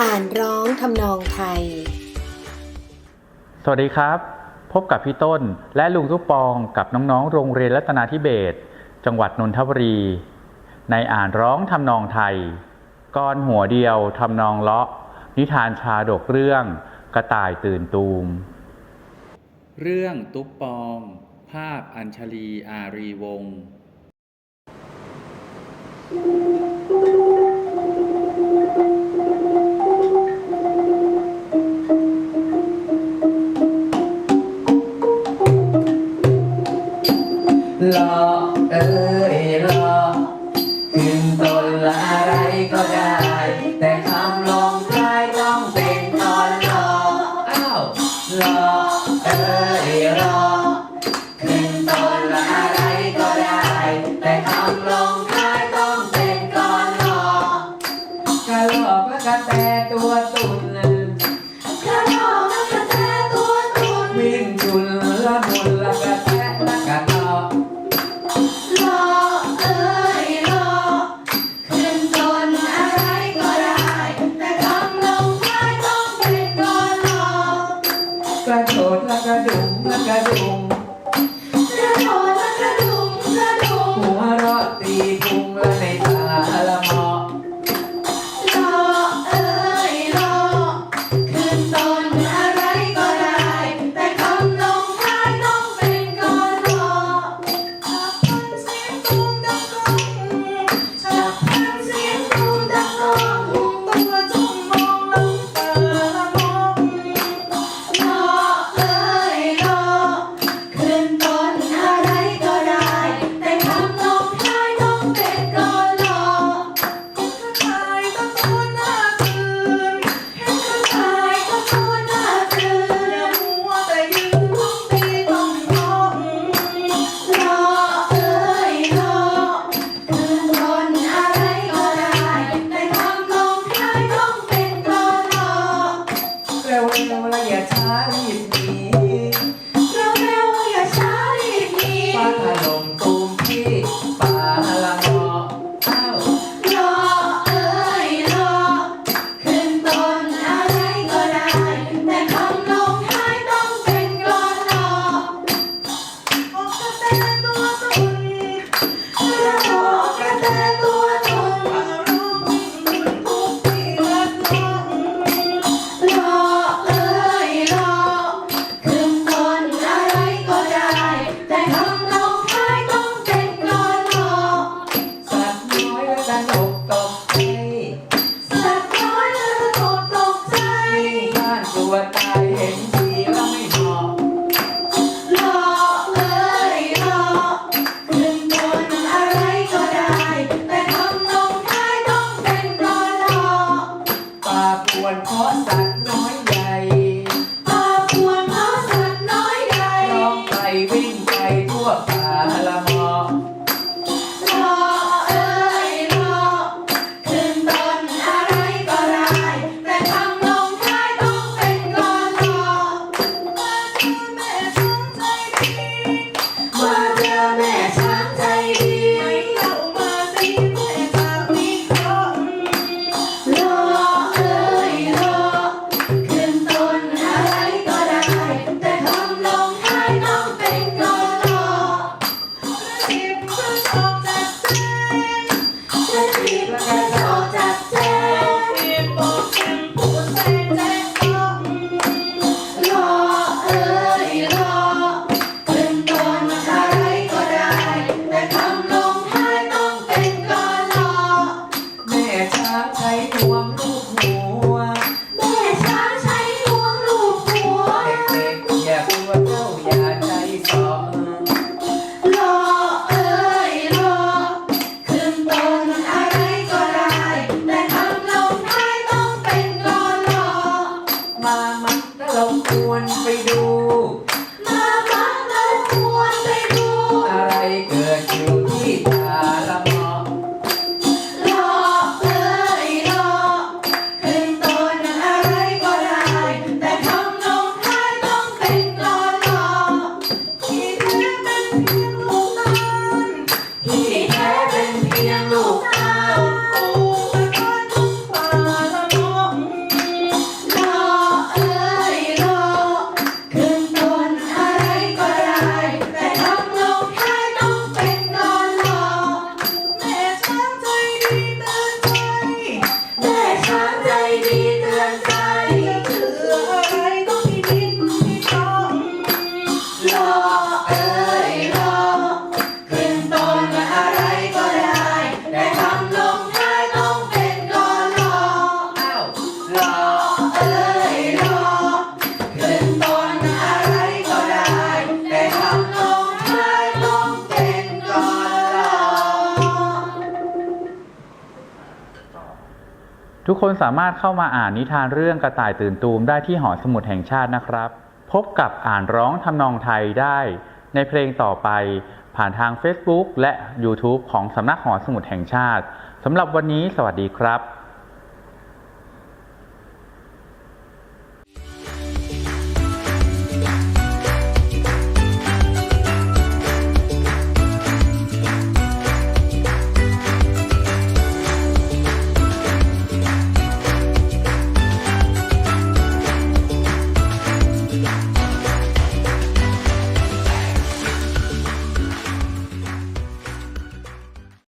อ่านร้องทำนองไทย สวัสดีครับ พบกับพี่ต้นและลุงทุกปองกับน้องๆ โรงเรียนรัตนาธิเบศจังหวัดนนทบุรี ในอ่านร้องทำนองไทยก้อนหัวเดียวทำนองเลาะ นิทานชาดกเรื่อง กระต่ายตื่นตูม เรื่องตุ๊ปปอง ภาพอัญชลีอารีวงศ์ ลอเอ้ยลอขึ้นต้นละอะไรก็ได้ แต่คำลงท้ายต้องเป็นตอนลออ้าวลอเอ้ยลอขึ้นต้นละอะไรก็ได้ แต่คำลงท้ายต้องเป็นตอนลอกระลอกและกระแต 还来吗 ทุกคนสามารถเข้ามาอ่านนิทานเรื่องกระต่ายตื่นตูมได้ที่หอสมุดแห่งชาตินะครับ พบกับอ่านร้องทำนองไทยได้ ในเพลงต่อไปผ่านทาง Facebook และ YouTube ของสำนักหอสมุดแห่งชาติสำหรับวันนี้สวัสดีครับ